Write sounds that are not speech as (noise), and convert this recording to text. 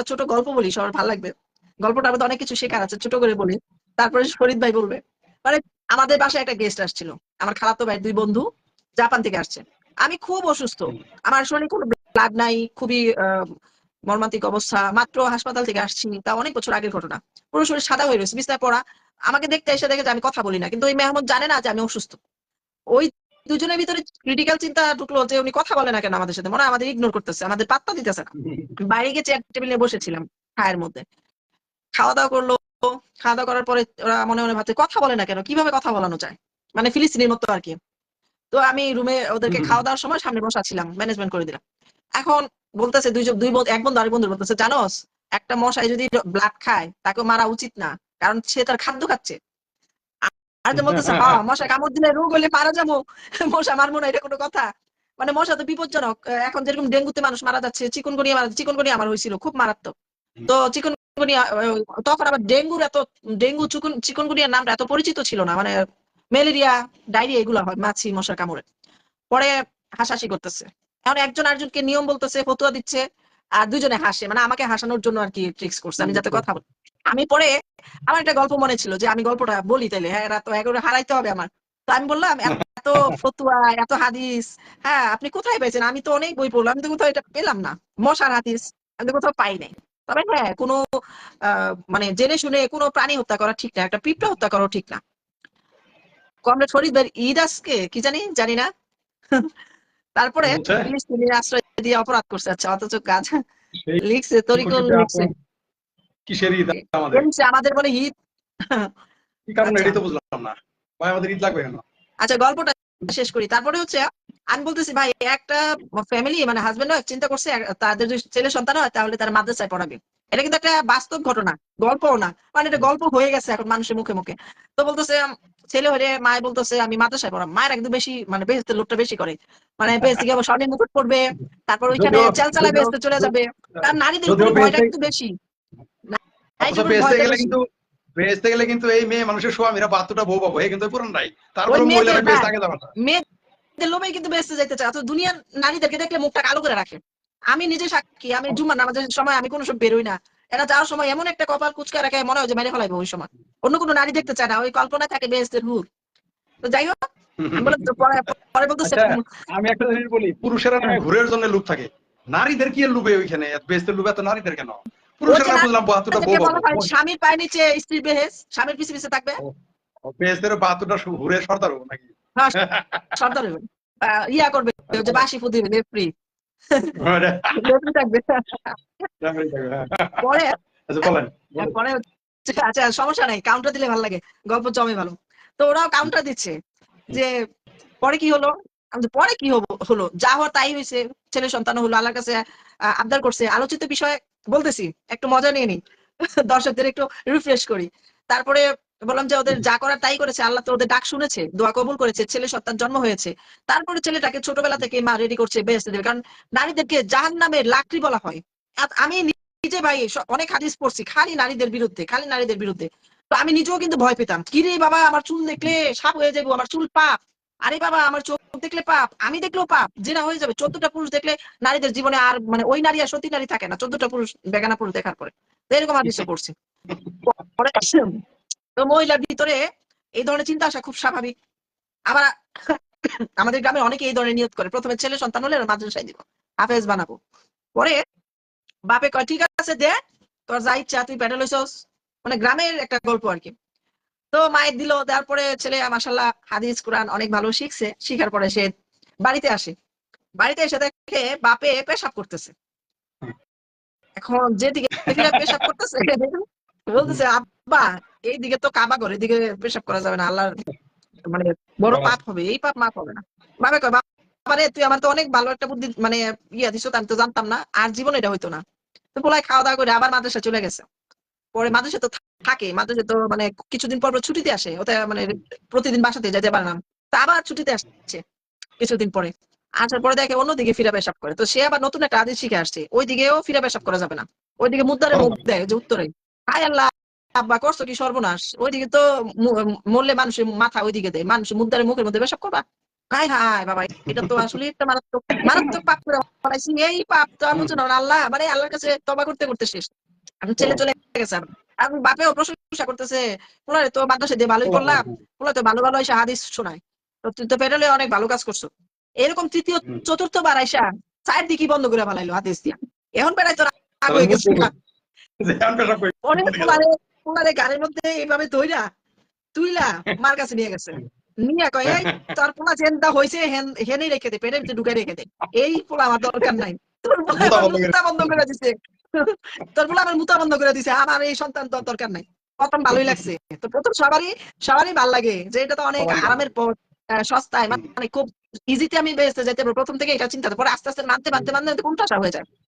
একটা ছোট গল্প বলি, সবার ভালো লাগবে। গল্পটার মধ্যে অনেক কিছু শেখার আছে, ছোট করে বলি। তারপরে ফরিদ ভাই বলবে মানে আমাদের বাসায় একটা গেস্ট আসছিল, আমার খালাতো ভাই দুই বন্ধু জাপান থেকে আসছে। আমি খুব অসুস্থ, আমার শরীরে কোনো ব্লাড নাই, খুবই মর্মান্তিক অবস্থা, মাত্র হাসপাতাল থেকে আসছি, তা অনেক বছর আগের ঘটনা। পুরো শরীর সাদা হয়ে রয়েছে, বিছনায় পড়া। আমাকে দেখতে এসে দেখে যে আমি কথা বলি না, কিন্তু ওই মেহমুদ জানে না যে আমি অসুস্থ। ওই দুজনের ভিতরে ক্রিটিক্যাল চিন্তা ঢুকলো যে উনি কথা বলে না কেন আমাদের সাথে? মনে হয় আমাদের ইগনোর করতেছে আমাদের পাত্তা দিতেছে না। বাইরে গিয়ে চেয়ার টেবিলে বসেছিলাম খায়ের মধ্যে। খাওয়া দাওয়া করল খাওয়া দাওয়া করার পরে ওরা মনে মনে ভাবছে কথা বলে না কেন? কীভাবে কথা বলানো যায়? মানে ফিলিস্তিনির মতো আর কি। তো আমি রুমে ওদেরকে খাওয়া দাওয়ার সময় সামনে বসা ছিলাম ম্যানেজমেন্ট করে দিলাম। এখন বলতেছে দুইজন দুই বন্ধু এক বন্ধু আরেক বন্ধু বলতেছে জানোস একটা মশাই যদি ব্লাড খায় তাকে মারা উচিত না। কারণ সে তার খাদ্য খাচ্ছে। আর যে বলতেছে হ্যাঁ মশা কামড় দিলে রোগ হলে মারা যাব। (laughs) মশা মারবো না এটা কোনো কথা। মানে মশা তো বিপজ্জনক। এখন যেরকম ডেঙ্গুতে মানুষ মারা যাচ্ছে চিকনগুনিয়া মারা চিকনগুনিয়া আমার হয়েছিল খুব মারাত্মক। তো চিকনগুনিয়া তখন আবার ডেঙ্গুর এত ডেঙ্গু চিকন চিকনগুনিয়ার নামটা এত পরিচিত ছিল না। মানে ম্যালেরিয়া ডায়রিয়া এগুলো হয় মাছি মশার কামড়ে। পরে হাসাহাসি করতেছে। এখন একজন আরেকজনকে নিয়ম বলতেছে ফতুয়া দিচ্ছে আর দুজনে হাসে। মানে আমাকে হাসানোর জন্য আর কি ট্রিক্স করছে। আমি যাতে কথা বলি। আমি পরে আমার একটা গল্প মনে ছিল যে আমি গল্পটা বলি তাইলে হ্যাঁ এরা তো এগুলো হারাইতে হবে আমার। তো আমি বললাম এত ফতুয়া এত হাদিস হ্যাঁ আপনি কোথায় পেয়েছেন? আমি তো অনেক বই পড়লাম আমি তো কোথাও এটা পেলাম না। মশার হাদিস আমি তো কোথাও পাই নাই। তবে হ্যাঁ কোনো মানে জেনে শুনে কোনো প্রাণী হত্যা করা ঠিক না একটা পিঁপড়া হত্যা করা ঠিক না। কমরেড ফরিদ ভাই ঈদ আজকে কি জানি জানি না। তারপরে আশ্রয় দিয়ে অপরাধ করছে আচ্ছা অথচ কাজ লিখছে তরিকুল লিখছে। কিসের ঈদ? আমাদের। আমাদের বলে ঈদ। কি কারণে আচ্ছা। এটাই তো বুঝলাম না। ভাই আমাদের ঈদ লাগবে কেন? আচ্ছা গল্পটা শেষ করি। তারপরে হচ্ছে আমি বলতেছি ভাই একটা ফ্যামিলি মানে হাজবেন্ড চিন্তা করছে তাদের যদি ছেলে সন্তান হয় তাহলে তারা মাদ্রাসায় পড়াবে। এটা কিন্তু একটা বাস্তব ঘটনা গল্পও না। মানে এটা গল্প হয়ে গেছে এখন মানুষের মুখে মুখে। তো বলতেছে ছেলে হয়ে মায় বলতেছে আমি মাদ্রাসায় পড়াম। মায়ের একদম বেশি মানে বেহেস্তের লোকটা বেশি করে। মানে বেহেস্তে গিয়ে স্বর্ণের মুকুট পড়বে তারপর ওইখানে যদিও- চাল চালা বেহেস্তে চলে যাবে। তার নারীদের ভয়টা একটু বেশি। গেলে কিন্তু বেহেশতে গেলে কিন্তু এই মেয়ে মানুষের স্বামীরা বাহাত্তরটা বউ পাবো কিন্তু পুরান নাই। তারপরে মহিলারা আগে যাবে না মেয়েদের লোভে কিন্তু যাইতে চায় অথচ দুনিয়ার নারীদেরকে দেখলে মুখটা কালো করে রাখে। আমি নিজে সাক্ষী আমি জুম্মার নামাজের সময় আমি কোনো সময় বেরোই না। এরা যাওয়ার সময় এমন একটা কপাল কুচকা রাখে মনে হয় যে মেরে ফেলাইবো ওই সময়। অন্য কোনো নারী দেখতে চায় না ওই কল্পনায় থাকে বেহেস্তের হুর তো যাই হোক আমি পরে পরে আচ্ছা, আমি একটা জিনিস বলি পুরুষেরা ঘুরের জন্য লোভ থাকে। নারীদের কি লোভে ওইখানে? বেহেশতের লোভে এত নারীদের কেন? পুরুষেরা না- বুঝলাম বাহাত্তরটা বউ তাদেরকে বলা পাবো স্বামীর পায়ের নিচে স্ত্রীর বেহেস স্বামীর পিছে পিছে থাকবে? বেহেশতের বাহাত্তরটা ঘুরে সর্দার হব নাকি? সর্দার হইবে ইয়া করবে যে বাসি ফুদিবে লেফ্রি লেফ্রি থাকবে। পরে বলেন বলেন। পরে আচ্ছা সমস্যা নাই কাউন্টার দিলে ভালো লাগে গল্প জমে ভালো। তো ওরাও কাউন্টার দিচ্ছে যে পরে কি হলো? পরে কি হব হলো? যা হওয়ার তাই হয়েছে ছেলে সন্তান হলো আল্লাহর কাছে আবদার করছে। আলোচিত বিষয় বলতেছি, একটু মজা নিয়ে নিই। দর্শকদের একটু রিফ্রেশ করি। তারপরে বললাম যে ওদের যা করার তাই করেছে, আল্লাহ তো ওদের ডাক শুনেছে, দোয়া কবুল করেছে, ছেলে সন্তান জন্ম হয়েছে। তারপরে ছেলেটাকে ছোটবেলা থেকে মা রেডি করছে বেহেস্তে দেবে কারণ নারীদেরকে জাহান নামের লাকড়ি বলা হয়। আমি নিজে ভাই অনেক হাদিস পড়ছি, খালি নারীদের বিরুদ্ধে, খালি নারীদের বিরুদ্ধে। তো আমি নিজেও কিন্তু ভয় পেতাম, কিরে বাবা, আমার চুল দেখলে সাপ হয়ে যাব, আমার চুল পাপ। আরে বাবা, আমার চোখ দেখলে পাপ, আমি দেখলেও পাপ। জেনা হয়ে যাবে। চোদ্দটা পুরুষ দেখলে নারীদের জীবনে আর মানে ওই নারী আর সতী নারী থাকে না। চোদ্দটা পুরুষ, বেগানা পুরুষ দেখার পরে। এরকম হাদিসও পড়ছি। পরে তো মহিলার ভিতরে এই ধরনের চিন্তা আসা খুব স্বাভাবিক। আবার আমাদের গ্রামে অনেকে এই ধরনের নিয়ত করে। প্রথমে ছেলে সন্তান হলে মাদ্রাসায় দিব। হাফেজ বানাবো। পরে বাপে কয়, ঠিক আছে দে, তোর যা ইচ্ছা, তুই প্যাডেল হইছস মানে গ্রামের একটা গল্প আর কি। তো মায়ের দিল তারপরে ছেলে মাসাল্লাহ হাদিস কোরআন অনেক ভালো শিখছে। শিখার পরে সে বাড়িতে আসে। বাড়িতে এসে দেখে বাপে পেশাব করতেছে। এখন যেদিকে পেশাব করতেছে বলতেছে আব্বা এইদিকে তো কাবা ঘর এদিকে পেশাব করা যাবে না আল্লাহর মানে বড় পাপ হবে এই পাপ মাপ হবে না। বাপে কয় বাবারে তুই আমার তো অনেক ভালো একটা বুদ্ধি মানে ইয়া দিছো আমি তো জানতাম না আর জীবনে এটা হইতো না। তো পোলায় খাওয়া দাওয়া করে আবার মাদ্রাসা চলে গেছে। পরে মাদ্রাসা তো থাকে। মাদ্রাসা তো মানে কিছুদিন পর পর ছুটিতে আসে। ওতে মানে প্রতিদিন বাসাতে যেতে পারে না। তো আবার ছুটিতে আসছে কিছুদিন পরে। আসার পরে দেখে অন্যদিকে ফিরা পেশাব করে। তো সে আবার নতুন একটা আদেশ শিখে আসছে। ওইদিকেও ফিরা পেশাব করা যাবে না। ওইদিকে মুদ্রারে মুখ দেয় যে উত্তরে হায় আল্লাহ আব্বা করছ কি সর্বনাশ? ওইদিকে তো মরলে মানুষের মাথা ওইদিকে দেয়। মানুষের মুদ্রারে মুখের মধ্যে পেশাব করবা? হাই হাই বাবা এটা তো আসলে একটা মারাত্মক মারাত্মক পাপ করে এই পাপ তো আমি আল্লাহ মানে আল্লাহর কাছে তবা করতে করতে শেষ। এখন ছেলে চলে গেছে। আর এখন বাপেও প্রশংসা করতেছে পোলারে তো মাদ্রাসা দিয়ে ভালোই করলাম পোলা তো ভালো ভালো এসে হাদিস শোনায়। তো তুই তো পেরোলে অনেক ভালো কাজ করছ। এরকম তৃতীয় চতুর্থ বার আইসা চায়ের দিকে বন্ধ করে ফেলাইলো হাদিস দিয়া। এখন বেড়াই তোর আগ হয়ে গেছে। অনেক পোলারে পোলারে গাড়ির মধ্যে এইভাবে ধইরা তুইলা মার কাছে নিয়ে গেছে। নিয়ে কয় এই তোর পোলা চেনটা হয়েছে হেনেই রেখে দে পেটের ভিতরে ঢুকে রেখে দে। এই পোলা আমার দরকার নাই। তোর পোলা বন্ধ করে দিছে। তোর আমার মুতা বন্ধ করে দিছে আমার এই সন্তান তো দরকার নাই। প্রথম ভালোই লাগছে। তো প্রথম সবারই সবারই ভালো লাগে যে এটা তো অনেক আরামের পথ সস্তায় মানে খুব ইজিতে আমি বেসতে যেতে পারব। প্রথম থেকে এটা চিন্তা পরে আস্তে আস্তে মানতে মানতে মানতে মানতে কোনটা হয়ে যায়?